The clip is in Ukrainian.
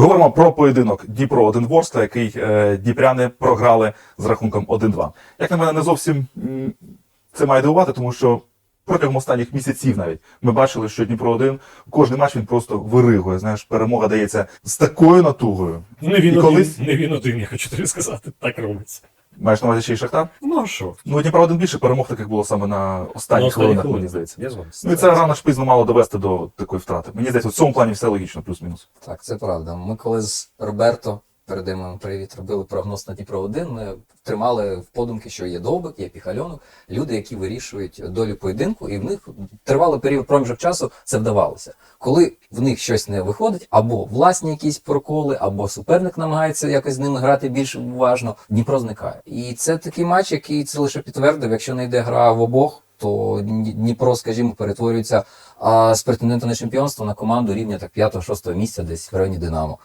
Говоримо про поєдинок Дніпро 1 Ворскла, який е, дніпряни програли з рахунком 1-2. Як на мене, не зовсім це має дивувати, тому що протягом останніх місяців навіть ми бачили, що Дніпро 1 кожен матч він просто виригує. Знаєш, перемога дається з такою натугою. Не він, І колись- один, не він один, я хочу тобі сказати, так робиться. Маєш на увазі ще й Шахтар? Ну а що? Ну, Дніпро один більше перемог таких було саме на останніх хвилинах. мені здається. Я. Ну і це рано ж пізно мало довести до такої втрати. Мені здається, в цьому плані все логічно, плюс-мінус. Так, це правда. Ми коли з Роберто передаємо йому привіт, робили прогноз на Дніпро 1 Ми тримали в подумки, що є довбик, є піхальонок, люди, які вирішують долю поєдинку, і в них тривалий період проміжок часу це вдавалося. Коли в них щось не виходить, або власні якісь проколи, або суперник намагається якось з ними грати більш уважно, Дніпро зникає. І це такий матч, який це лише підтвердив. Якщо не йде гра в обох, то Дніпро, скажімо, перетворюється а, з претендента на чемпіонство на команду рівня так 5-6 місця десь в районі Динамо.